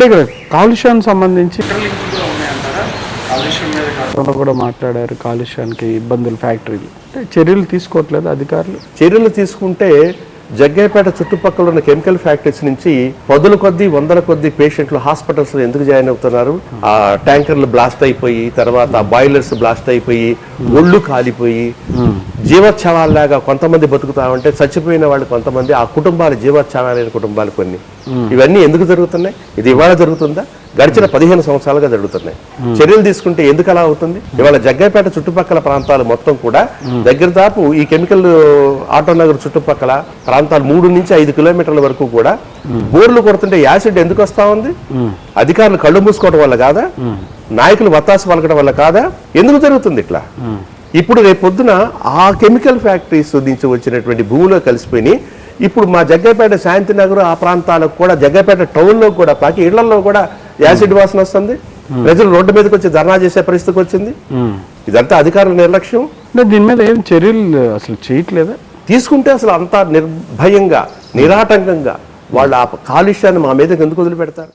అంటే ఇక్కడ కాలుష్యానికి సంబంధించి కూడా మాట్లాడారు కాలుష్యానికి ఇబ్బందులు ఫ్యాక్టరీలు అంటే చర్యలు తీసుకోవట్లేదు అధికారులు. చర్యలు తీసుకుంటే జగ్గైపేట చుట్టుపక్కల ఉన్న కెమికల్ ఫ్యాక్టరీస్ నుంచి పదుల కొద్దీ వందల కొద్దీ పేషెంట్లు హాస్పిటల్స్లో ఎందుకు జాయిన్ అవుతున్నారు? ఆ ట్యాంకర్లు బ్లాస్ట్ అయిపోయి తర్వాత బాయిలర్స్ బ్లాస్ట్ అయిపోయి ఒళ్ళు కాలిపోయి జీవోత్సవాల్లాగా కొంతమంది బతుకుతా ఉంటే చచ్చిపోయిన వాళ్ళు కొంతమంది ఆ కుటుంబాలు జీవోత్సవాలైన కుటుంబాలు కొన్ని. ఇవన్నీ ఎందుకు జరుగుతున్నాయి? ఇది ఇవాళ జరుగుతుందా? గడిచిన పదిహేను సంవత్సరాలుగా జరుగుతున్నాయి. చర్యలు తీసుకుంటే ఎందుకు అలా అవుతుంది? ఇవాళ జగ్గైపేట చుట్టుపక్కల ప్రాంతాలు మొత్తం కూడా దగ్గర దాపు ఈ కెమికల్ ఆటో నగర్ చుట్టుపక్కల ప్రాంతాలు మూడు నుంచి ఐదు కిలోమీటర్ల వరకు కూడా బోర్లు కొడుతుంటే యాసిడ్ ఎందుకు వస్తా ఉంది? అధికారులు కళ్ళు మూసుకోవడం వల్ల కాదా? నాయకులు వత్తాసు పలకడం వల్ల కాదా? ఎందుకు జరుగుతుంది ఇట్లా? ఇప్పుడు రేపు పొద్దున ఆ కెమికల్ ఫ్యాక్టరీస్ నుంచి వచ్చినటువంటి భూమిలో కలిసిపోయి ఇప్పుడు మా జగ్గైపేట శాంతినగర్ ఆ ప్రాంతాలకు కూడా జగ్గైపేట టౌన్లో కూడా పాకి ఇళ్ళలో కూడా యాసిడ్ వాసన వస్తుంది. ప్రజలు రోడ్డు మీదకి వచ్చి ధర్నా చేసే పరిస్థితికి వచ్చింది. ఇదంతా అధికారుల నిర్లక్ష్యం. దీని మీద ఏం చర్యలు అసలు చేయట్లేదా? తీసుకుంటే అసలు అంతా నిర్భయంగా నిరాటంకంగా వాళ్ళు ఆ కాలుష్యాన్ని మా మీదకి ఎందుకు వదిలిపెడతారు?